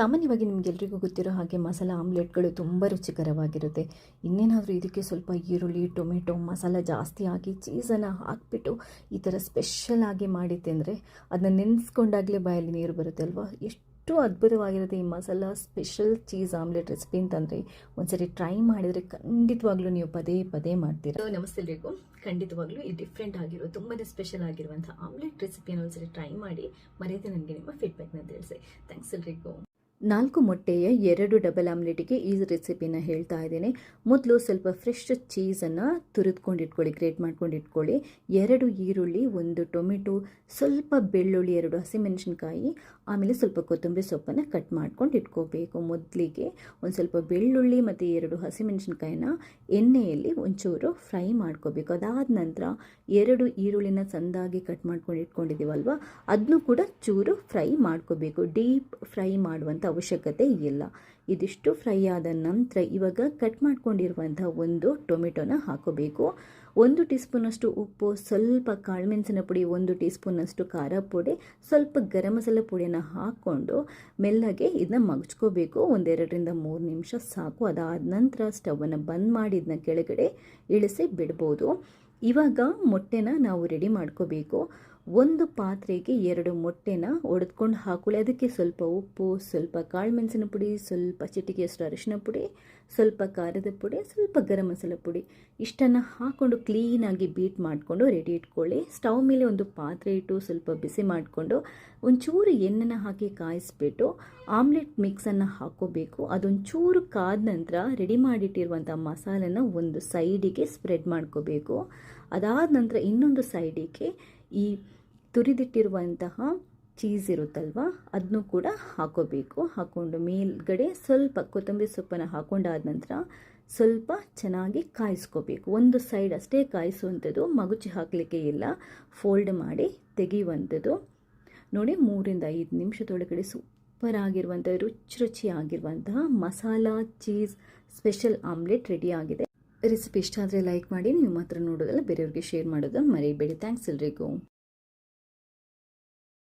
ಸಾಮಾನ್ಯವಾಗಿ ನಿಮಗೆಲ್ರಿಗೂ ಗೊತ್ತಿರೋ ಹಾಗೆ ಮಸಾಲ ಆಮ್ಲೆಟ್ಗಳು ತುಂಬ ರುಚಿಕರವಾಗಿರುತ್ತೆ. ಇನ್ನೇನಾದರೂ ಇದಕ್ಕೆ ಸ್ವಲ್ಪ ಈರುಳ್ಳಿ, ಟೊಮೆಟೊ, ಮಸಾಲ ಜಾಸ್ತಿ ಹಾಕಿ ಚೀಸನ್ನು ಹಾಕಿಬಿಟ್ಟು ಈ ಥರ ಸ್ಪೆಷಲ್ ಆಗಿ ಮಾಡಿ ತಿಂದರೆ ಅದನ್ನ ನೆನೆಸ್ಕೊಂಡಾಗಲೇ ಬಾಯಲ್ಲಿ ನೀರು ಬರುತ್ತೆ ಅಲ್ವಾ? ಎಷ್ಟು ಅದ್ಭುತವಾಗಿರುತ್ತೆ ಈ masala special cheese omelette recipe ಅಂತಂದರೆ. ಒಂದ್ಸರಿ ಟ್ರೈ ಮಾಡಿದರೆ ಖಂಡಿತವಾಗ್ಲೂ ನೀವು ಪದೇ ಪದೇ ಮಾಡ್ತೀರಾ. ನಮಸ್ತೆ ಎಲ್ಲರಿಗೂ ಖಂಡಿತವಾಗ್ಲೂ ಈ ಡಿಫ್ರೆಂಟ್ ಆಗಿರೋ ತುಂಬಾ ಸ್ಪೆಷಲ್ ಆಗಿರುವಂಥ ಆಮ್ಲೆಟ್ ರೆಸಿಪಿಯನ್ನು ಒಂದ್ಸರಿ ಟ್ರೈ ಮಾಡಿ ಮರೆಯದೆ ನನಗೆ ನಿಮ್ಮ ಫೀಡ್ಬ್ಯಾಕ್ನ ತಿಳಿಸಿ. ಥ್ಯಾಂಕ್ಸ್ ಎಲ್ರಿಗೂ. ನಾಲ್ಕು ಮೊಟ್ಟೆಯ ಎರಡು ಡಬಲ್ ಆಮ್ಲೆಟಿಗೆ ಈ ರೆಸಿಪಿನ ಹೇಳ್ತಾ ಇದ್ದೀನಿ. ಮೊದಲು ಸ್ವಲ್ಪ ಫ್ರೆಶ್ ಚೀಸನ್ನು ತುರಿದ್ಕೊಂಡು ಇಟ್ಕೊಳ್ಳಿ ಗ್ರೇಟ್ ಮಾಡ್ಕೊಂಡು ಇಟ್ಕೊಳ್ಳಿ ಎರಡು ಈರುಳ್ಳಿ, ಒಂದು ಟೊಮೆಟೊ, ಸ್ವಲ್ಪ ಬೆಳ್ಳುಳ್ಳಿ, ಎರಡು ಹಸಿಮೆಣಸಿನ್ಕಾಯಿ, ಆಮೇಲೆ ಸ್ವಲ್ಪ ಕೊತ್ತಂಬರಿ ಸೊಪ್ಪನ್ನು ಕಟ್ ಮಾಡ್ಕೊಂಡು ಇಟ್ಕೋಬೇಕು ಮೊದಲಿಗೆ ಒಂದು ಸ್ವಲ್ಪ ಬೆಳ್ಳುಳ್ಳಿ ಮತ್ತು ಎರಡು ಹಸಿಮೆಣಸಿನ್ಕಾಯಿನ ಎಣ್ಣೆಯಲ್ಲಿ ಒಂಚೂರು ಫ್ರೈ ಮಾಡ್ಕೋಬೇಕು. ಅದಾದ ನಂತರ ಎರಡು ಈರುಳ್ಳಿನ ಸಂದಾಗಿ ಕಟ್ ಮಾಡ್ಕೊಂಡು ಇಟ್ಕೊಂಡಿದ್ದೀವಲ್ವ ಅದನ್ನು ಕೂಡ ಚೂರು ಫ್ರೈ ಮಾಡ್ಕೋಬೇಕು. ಡೀಪ್ ಫ್ರೈ ಮಾಡುವಂಥ ಅವಶ್ಯಕತೆ ಇಲ್ಲ. ಇದಿಷ್ಟು ಫ್ರೈ ಆದ ನಂತರ ಇವಾಗ ಕಟ್ ಮಾಡ್ಕೊಂಡಿರುವಂಥ ಒಂದು ಟೊಮೆಟೊನ ಹಾಕೋಬೇಕು. ಒಂದು ಟೀ ಸ್ಪೂನಷ್ಟು ಉಪ್ಪು, ಸ್ವಲ್ಪ ಕಾಳುಮೆಣಸಿನ ಪುಡಿ, ಒಂದು ಟೀ ಸ್ಪೂನಷ್ಟು ಖಾರ ಪುಡಿ, ಸ್ವಲ್ಪ ಗರಂ ಮಸಾಲೆ ಪುಡಿಯನ್ನು ಹಾಕ್ಕೊಂಡು ಮೆಲ್ಲಗೆ ಇದನ್ನ ಮಗ್ಚ್ಕೋಬೇಕು. ಒಂದೆರಡರಿಂದ ಮೂರು ನಿಮಿಷ ಸಾಕು. ಅದಾದ ನಂತರ ಸ್ಟವನ್ನು ಬಂದ್ ಮಾಡಿ ಇದನ್ನ ಕೆಳಗಡೆ ಇಳಿಸಿ ಬಿಡ್ಬೋದು. ಇವಾಗ ಮೊಟ್ಟೆನ ನಾವು ರೆಡಿ ಮಾಡ್ಕೋಬೇಕು. ಒಂದು ಪಾತ್ರೆಗೆ ಎರಡು ಮೊಟ್ಟೆನ ಒಡೆದ್ಕೊಂಡು ಹಾಕೊಳ್ಳಿ. ಅದಕ್ಕೆ ಸ್ವಲ್ಪ ಉಪ್ಪು, ಸ್ವಲ್ಪ ಕಾಳು ಮೆಣಸಿನ ಪುಡಿ, ಸ್ವಲ್ಪ ಚಿಟಿಕೆಯಷ್ಟು ಅರಿಶಿನ ಪುಡಿ, ಸ್ವಲ್ಪ ಖಾರದ ಪುಡಿ, ಸ್ವಲ್ಪ ಗರಂ ಮಸಾಲೆ ಪುಡಿ. ಇಷ್ಟನ್ನು ಹಾಕ್ಕೊಂಡು ಕ್ಲೀನಾಗಿ ಬೀಟ್ ಮಾಡಿಕೊಂಡು ರೆಡಿ ಇಟ್ಕೊಳ್ಳಿ. ಸ್ಟವ್ ಮೇಲೆ ಒಂದು ಪಾತ್ರೆ ಇಟ್ಟು ಸ್ವಲ್ಪ ಬಿಸಿ ಮಾಡಿಕೊಂಡು ಒಂಚೂರು ಎಣ್ಣೆನ ಹಾಕಿ ಕಾಯಿಸ್ಬಿಟ್ಟು ಆಮ್ಲೆಟ್ ಮಿಕ್ಸನ್ನು ಹಾಕೋಬೇಕು ಅದೊಂಚೂರು ಕಾದ ನಂತರ ರೆಡಿ ಮಾಡಿಟ್ಟಿರುವಂಥ ಮಸಾಲೆನ ಒಂದು ಸೈಡಿಗೆ ಸ್ಪ್ರೆಡ್ ಮಾಡ್ಕೋಬೇಕು. ಅದಾದ ನಂತರ ಇನ್ನೊಂದು ಸೈಡಿಗೆ ಈ ತುರಿದಿಟ್ಟಿರುವಂತಹ ಚೀಸ್ ಇರುತ್ತಲ್ವ? ಅದನ್ನು ಕೂಡ ಹಾಕೋಬೇಕು. ಹಾಕೊಂಡು ಮೇಲ್ಗಡೆ ಸ್ವಲ್ಪ ಕೊತ್ತಂಬರಿ ಸೊಪ್ಪನ್ನು ಹಾಕೊಂಡಾದ ನಂತರ ಸ್ವಲ್ಪ ಚೆನ್ನಾಗಿ ಕಾಯಿಸ್ಕೋಬೇಕು. ಒಂದು ಸೈಡ್ ಅಷ್ಟೇ ಕಾಯಿಸುವಂಥದ್ದು, ಮಗುಚಿ ಹಾಕಲಿಕ್ಕೆ ಇಲ್ಲ. ಫೋಲ್ಡ್ ಮಾಡಿ ತೆಗೆಯುವಂಥದ್ದು. ನೋಡಿ, ಮೂರಿಂದ ಐದು ನಿಮಿಷದೊಳಗಡೆ ಸೂಪರ್ ಆಗಿರುವಂಥ ರುಚಿ ರುಚಿಯಾಗಿರುವಂತಹ masala cheese special omelette ready ಆಗಿದೆ. ರೆಸಿಪಿ ಇಷ್ಟ ಆದರೆ ಲೈಕ್ ಮಾಡಿ, ನೀವು ಮಾತ್ರ ನೋಡೋದಲ್ಲ, ಬೇರೆಯವ್ರಿಗೆ ಶೇರ್ ಮಾಡೋದನ್ನು ಮರಿಬೇಡಿ. ಥ್ಯಾಂಕ್ಸ್ ಎಲ್ರಿಗೂ.